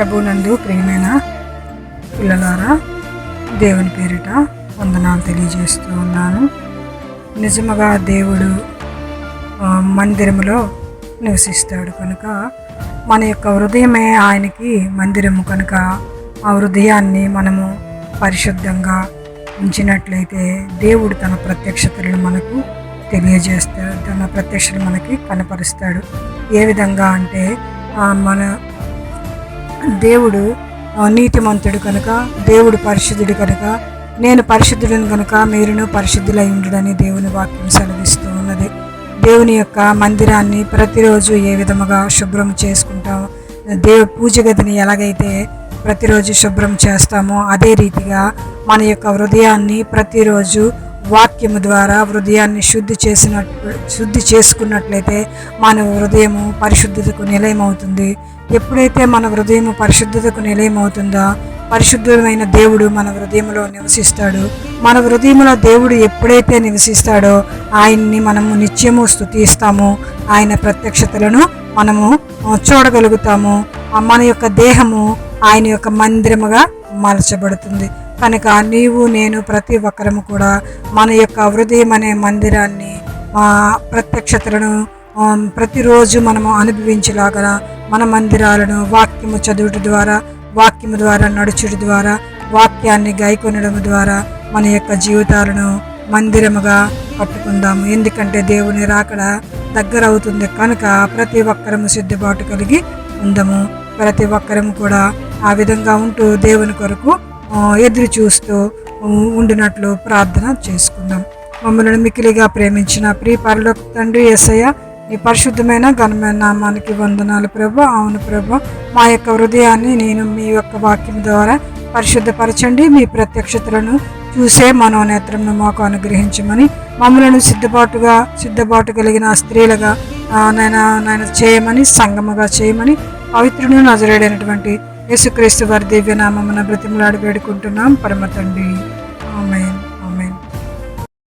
ప్రభునందు ప్రియమైన పిల్లలారా దేవుని పేరిట వందనాలు తెలియజేస్తూ ఉన్నాను. నిజముగా దేవుడు మందిరములో నివసిస్తాడు కనుక మన యొక్క హృదయమే ఆయనకి మందిరము కనుక ఆ హృదయాన్ని మనము పరిశుద్ధంగా ఉంచినట్లయితే దేవుడు తన ప్రత్యక్షతలను మనకు తెలియజేస్తాడు తన ప్రత్యక్షతలు మనకి కనపరుస్తాడు. ఏ విధంగా అంటే మన దేవుడు నీతిమంతుడు కనుక దేవుడు పరిశుద్ధుడు కనుక నేను పరిశుద్ధుడిని కనుక మీరును పరిశుద్ధులై ఉండడని దేవుని వాక్యం సెలవిస్తూ ఉన్నది. దేవుని యొక్క మందిరాన్ని ప్రతిరోజు ఏ విధముగా శుభ్రం చేసుకుంటాం దేవు పూజ గదిని ఎలాగైతే ప్రతిరోజు శుభ్రం చేస్తామో అదే రీతిగా మన యొక్క హృదయాన్ని ప్రతిరోజు వాక్యము ద్వారా హృదయాన్ని శుద్ధి చేసినట్టు శుద్ధి చేసుకున్నట్లయితే మన హృదయము పరిశుద్ధతకు నిలయమవుతుంది. ఎప్పుడైతే మన హృదయము పరిశుద్ధతకు నిలయమవుతుందో పరిశుద్ధమైన దేవుడు మన హృదయంలో నివసిస్తాడు. మన హృదయంలో దేవుడు ఎప్పుడైతే నివసిస్తాడో ఆయన్ని మనము నిత్యము స్థుతిస్తాము ఆయన ప్రత్యక్షతలను మనము చూడగలుగుతాము. మన యొక్క దేహము ఆయన యొక్క మందిరముగా మలచబడుతుంది. కనుక నీవు నేను ప్రతి ఒక్కరము కూడా మన యొక్క హృదయం అనే మందిరాన్ని మా ప్రత్యక్షతలను ప్రతిరోజు మనము అనుభవించేలాగా మన మందిరాలను వాక్యము చదువుట ద్వారా వాక్యము ద్వారా నడుచుట ద్వారా వాక్యాన్ని గైకొనడం ద్వారా మన యొక్క జీవితాలను మందిరముగా కట్టుకుందాము ఎందుకంటే దేవుని రాకడ దగ్గర అవుతుంది కనుక ప్రతి ఒక్కరము సిద్ధపాటు కలిగి ఉందము. ప్రతి ఒక్కరము కూడా ఆ విధంగా ఉంటూ దేవుని కొరకు ఎదురు చూస్తూ ఉండినట్లు ప్రార్థన చేసుకుందాం. మమ్మల్ని మికిలిగా ప్రేమించిన ప్రియ పరలోక తండ్రి ఎస్ఐ నీ పరిశుద్ధమైన ఘనమైన నామానికి వందనాలు ప్రభు. అవును ప్రభు మా యొక్క హృదయాన్ని నేను మీ యొక్క వాక్యం ద్వారా పరిశుద్ధపరచండి. మీ ప్రత్యక్షతలను చూసే మనోనేత్రంను మాకు అనుగ్రహించమని మమ్మలను సిద్ధపాటుగా సిద్ధపాటు కలిగిన స్త్రీలుగా నాయన నాయన చేయమని సంగముగా చేయమని పవిత్రుడు నజరేడైనటువంటి యేసుక్రీస్తు వారి దివ్యనామమున బ్రతిమలాడి వేడుకుంటున్నాం. పరమ తండ్రి. ఆమె